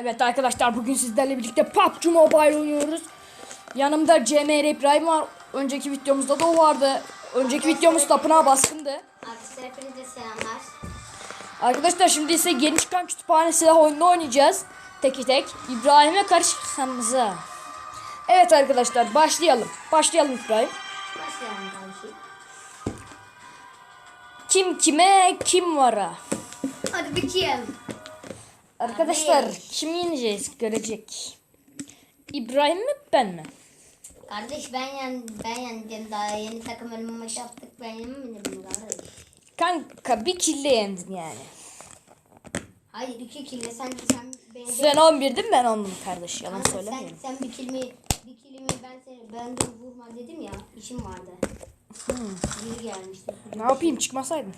Evet arkadaşlar bugün sizlerle birlikte PUBG Mobile oynuyoruz. Yanımda CMR İbrahim var. Önceki videomuzda da o vardı. Önceki videomuz tapınağa baskındı. Arkadaşlar hepinize selamlar. Arkadaşlar şimdi ise yeni çıkan kütüphane silah oyununu oynayacağız. Teki tek. İbrahim'e karışmamıza. Evet arkadaşlar başlayalım. Başlayalım İbrahim. Başlayalım kardeşim. Kim kime kim vara. Hadi bitirelim. Arkadaşlar Abi. kim yeneceğiz görecek. İbrahim mi ben mi? Kardeş ben yen ben yendim daha yeni takım ölme maçı yaptık ben yemedim mi kardeş? Kanka bir kille yendin yani. Hayır iki kille sen sen beni Sen 11'din ben 10'dum kardeş yalan Kanka, söylemeyin. sen, sen bir kilimi bir kilimi ben seni ben de vurma dedim ya işim vardı. Biri gelmişti. Ne yapayım çıkmasaydım.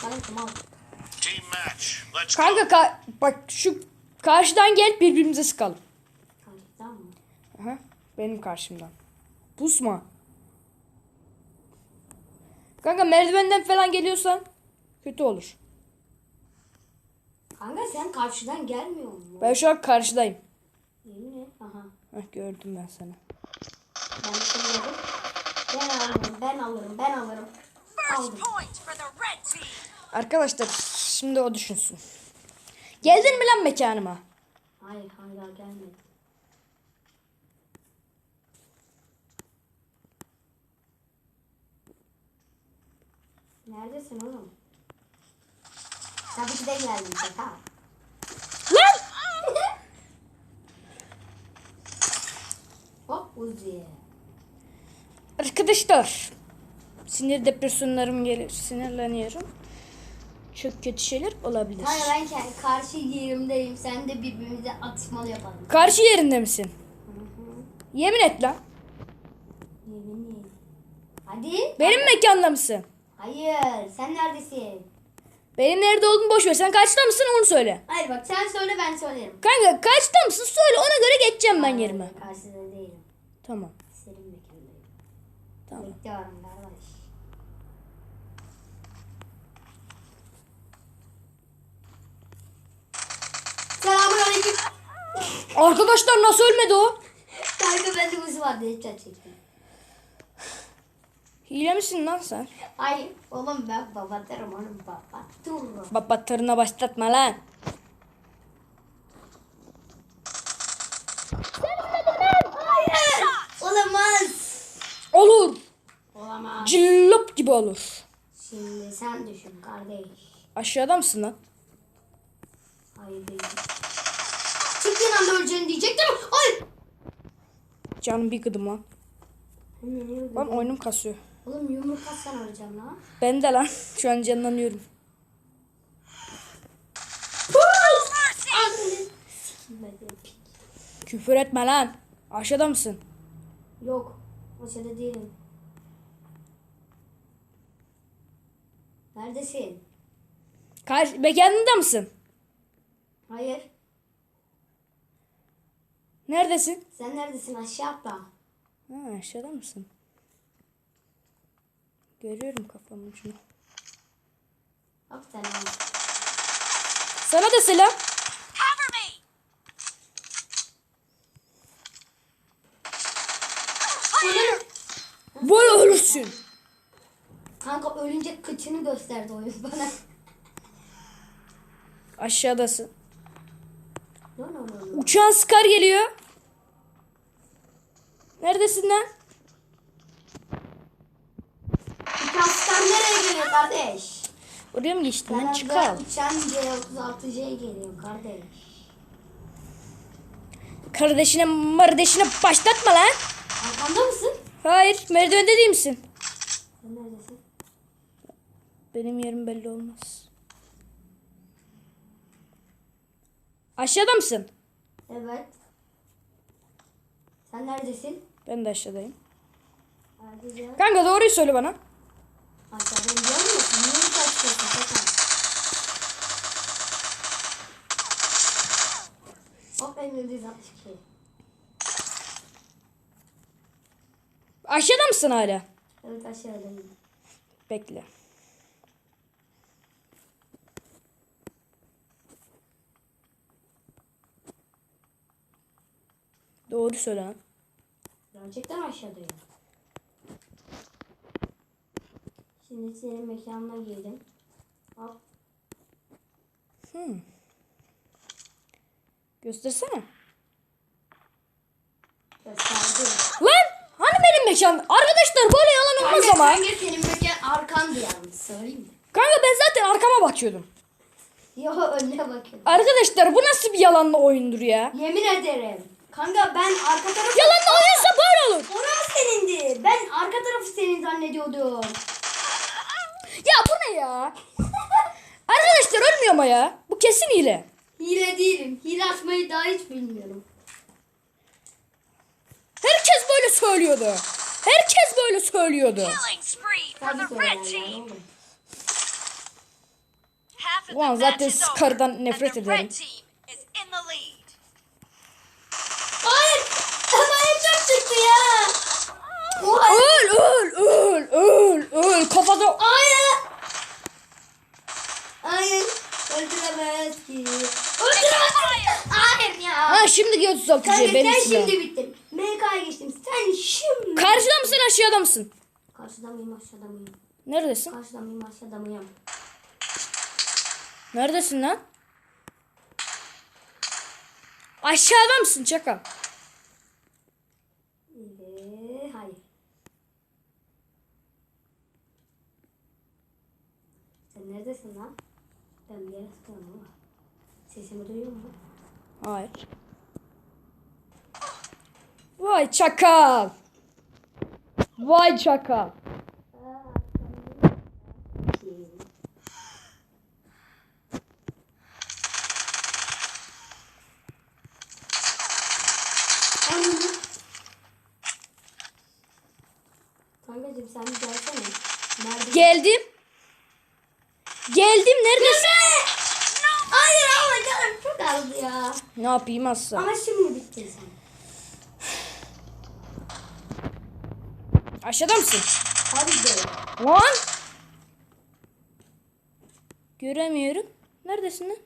Tamam tamam. Kanka ka- bak şu karşıdan gel birbirimize sıkalım. Tamam mı? Aha, benim karşımdan. Pusma. Kanka merdivenden falan geliyorsan kötü olur. Kanka sen karşıdan gelmiyor mu? Ben şu an karşıdayım. Yemin et. Aha. Heh, gördüm ben seni. Ben seviyorum. Ben alırım, ben alırım, ben alırım. Aldım. Arkadaşlar şimdi o düşünsün. Geldin mi lan mekanıma? Hayır, hala gelmedi. Neredesin oğlum? Tabii ki de geldim şaka. Lan! Hop Uzi. Arkadaşlar sinir depresyonlarım gelir. Sinirleniyorum. Çok kötü şeyler olabilir. Hayır ben kendi karşı yerimdeyim. Sen de birbirimize atışmalı yapalım. Karşı yerinde misin? Yemin et lan. Yemin. Hadi. Benim mekanda mısın? Hayır. Sen neredesin? Benim nerede olduğumu boş ver. Sen kaçta mısın onu söyle. Hayır bak sen söyle ben söylerim. Kanka kaçta mısın söyle ona göre geçeceğim ben yerime. Karşıda değilim. Tamam. Senin mekandayım. Tamam. Bekliyorum kardeş. Selamünaleyküm. Arkadaşlar nasıl ölmedi o? Kanka bende hızı vardı headshot çektim. Hile misin lan sen? Ay oğlum ben babatırım oğlum babatırım. Baba tırına başlatma lan. Hayır. Olamaz. Olur. Olamaz. Cillop gibi olur. Şimdi sen düşün kardeş. Aşağıda mısın lan? Hayır değil. Çıktığın anda öleceğini diyecektim. Ay. Canım bir gıdım lan. Lan oyunum kasıyor. Oğlum yumruk atsan öleceğim lan. Ben de lan. Şu an canlanıyorum. Küfür etme lan. Aşağıda mısın? Yok. Aşağıda değilim. Neredesin? Karşı mekanında mısın? Hayır. Neredesin? Sen neredesin? Aşağı atla. Ha, aşağıda mısın? Görüyorum kafamın ucunu. Bak sen. Sana da me. Böyle ölürsün. Kanka ölünce kıçını gösterdi oyun bana. Aşağıdasın. Uçağın Scar geliyor. Neredesin lan? Uçaktan nereye geliyor kardeş? Oraya mı geçtin lan? Çıkar. uçan C36C'ye geliyor kardeş. Kardeşine mardeşine başlatma lan. Arkanda mısın? Hayır merdivende değil misin? Sen neredesin? Benim yerim belli olmaz. Aşağıda mısın? Evet. Sen neredesin? Ben de aşağıdayım. Neredesin? Kanka doğruyu söyle bana. Aşağıda biliyor musun? Niye kaçıyorsun? Sakın. Hop Emre 162. Aşağıda mısın hala? Evet aşağıdayım. Bekle. Doğru söyle lan. Gerçekten aşağıdayım. Şimdi senin mekanına girdim. Hop. Göstersene. Gösterdim. Lan hani benim mekan? Arkadaşlar böyle yalan olmaz ama. Kanka senin mekan arkandı yalnız söyleyeyim mi? Kanka ben zaten arkama bakıyordum. Yo önüne bakıyorum. Arkadaşlar bu nasıl bir yalanlı oyundur ya? Yemin ederim. Kanka ben arka tarafı... Yalanlı oyunsa böyle olur. Orası senindi. Ben arka tarafı senin zannediyordum. Ya bu ne ya? Arkadaşlar ölmüyor ama ya. Bu kesin hile. Hile değilim. Hile açmayı daha hiç bilmiyorum. Herkes böyle söylüyordu. Herkes böyle söylüyordu. Ulan zaten Scar'dan nefret ederim. Ya. Öl öl öl öl öl kafada. Hayır. Hayır. Öldüremez ki. Öldüremez. Hayır ya. Ha şimdi göz saltıcı benim sen şimdi bittin. MK'ya geçtim. Sen şimdi. Karşıda mısın aşağıda mısın? Karşıda mıyım aşağıda mıyım? Neredesin? Karşıda mıyım aşağıda mıyım? Neredesin lan? Aşağıda mısın çakal? Ee, hayır. Sen neredesin lan? Ben bir yere sıkıyorum ama. Sesimi duyuyor musun? Hayır. Vay çakal. Vay çakal. Kankacığım sen bir gelsene. Nerede? Geldim. Geldim neredesin? Hayır ama canım çok azdı ya. Ne yapayım asla? Ama şimdi bittin sen. Aşağıda mısın? Hadi de. Lan. Göremiyorum. Neredesin lan?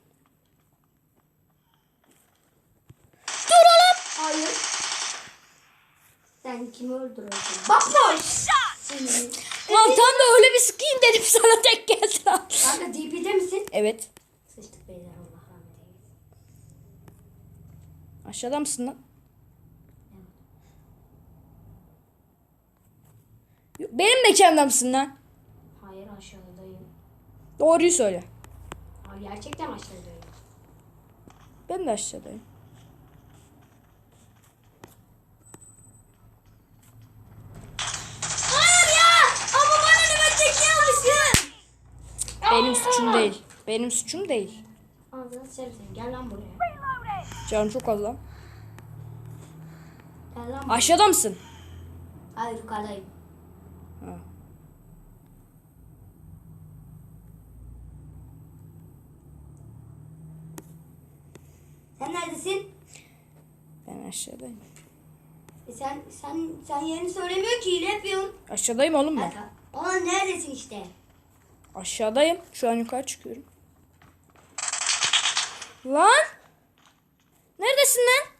Dur oğlum. Hayır. Sen kimi öldürüyorsun? Bak boş. Seni. Lan tam da öyle bir sıkayım dedim sana tek geldi. Kanka DP'de misin? Evet. Sıçtık beyler Allah rahmet eylesin. Aşağıda mısın lan? Yok, Benim mekanda mısın lan? Hayır aşağıdayım. Doğruyu söyle. Hayır gerçekten aşağıdayım. Ben de aşağıdayım. Hayır ya! Ama bana ne ben çekiyormuşum. Benim suçum değil. Benim suçum değil. Ağzına sıçarım seni. Gel lan buraya. Canım çok az lan. Gel lan buraya. Aşağıda mısın? Hayır yukarıdayım. Ha. Sen neredesin? Ben aşağıdayım. E sen sen sen yerini söylemiyor ki hile yapıyorsun. Aşağıdayım oğlum ben. Ama neredesin işte? Aşağıdayım. Şu an yukarı çıkıyorum. Lan! Neredesin lan?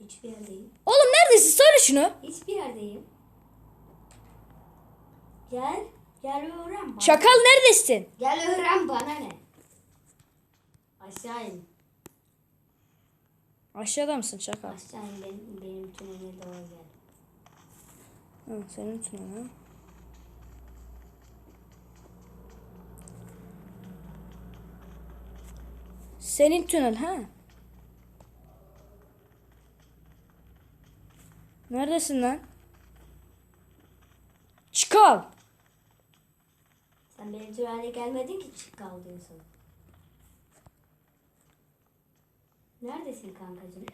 Hiçbir yerdeyim. Oğlum neredesin? Söyle şunu. Hiçbir yerdeyim. Gel. Gel öğren bana. Çakal neredesin? Gel öğren bana ne? Aşağı in. Aşağıda mısın çakal? Aşağı in benim, benim tünele doğru gel. Hı, senin tünelin. Senin tünel ha? Neredesin lan? Çıkal. Sen benim tünele gelmedin ki çık kal diyorsun. Neredesin kankacığım?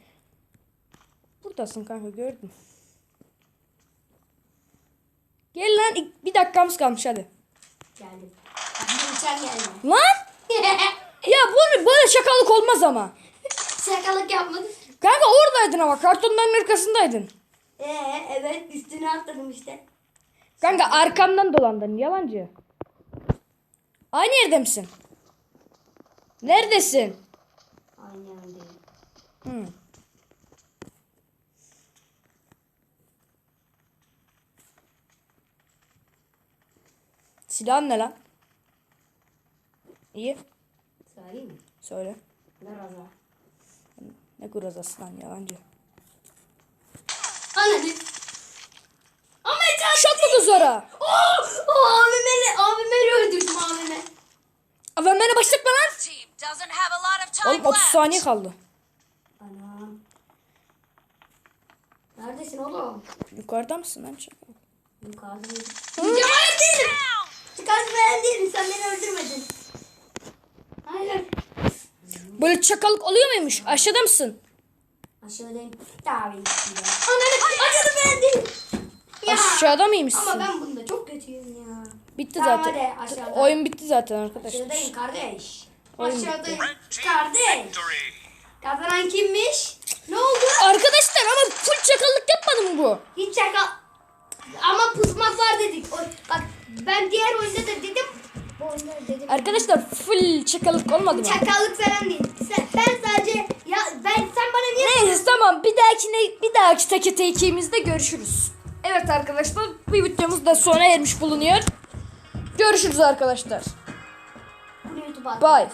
Buradasın kanka gördüm. Gel lan bir dakikamız kalmış hadi. Geldim. Bir uçak geldi. Lan! Ya bu böyle şakalık olmaz ama. Şakalık yapmadın. Kanka oradaydın ama kartonların arkasındaydın. Ee evet üstüne atladım işte. Kanka arkamdan dolandın yalancı. Aynı yerde misin? Neredesin? Aynı yerdeyim. Hmm. Silahın ne lan? İyi. Söyleyeyim mi? Söyle. Groza. Ne grozası lan yalancı. Ananı. Ama can. Şok mu kızlara? Oh, oh, abimleri, abimleri öldürdüm abime. AVM'ne başlatma lan. Oğlum 30 left. saniye kaldı. Anam. Neredesin oğlum? Yukarıda mısın lan? Çakal? Yukarıdayım. Cemal değilim. Çıkarsın ben değilim. Sen beni öldürmedin. Hayır. Böyle çakallık oluyor muymuş? Aşağıda mısın? Aşağıdayım. Tabii ki de. Ananı acıdı. Ya. Aşağıda mıymışsın? Ama ben bunda çok kötüyüm ya. Bitti Tamam, zaten. hadi aşağıda. Oyun bitti zaten arkadaşlar. Aşağıdayım kardeş. Oyun Aşağıdayım. Kardeş. victory. Kazanan kimmiş? Ne oldu? Arkadaşlar ama full çakallık yapmadı mı bu? Hiç şaka. Ama pusmak var dedik. O, bak ben diğer oyunda da dedim. Arkadaşlar full çakallık olmadı mı? Çakallık falan değil. Sen, ben sadece ya ben sen bana niye Neyse tamam bir dahakine bir dahaki teke tekimizde görüşürüz. Evet arkadaşlar bu videomuz da sona ermiş bulunuyor. Görüşürüz arkadaşlar. YouTube'a Bye.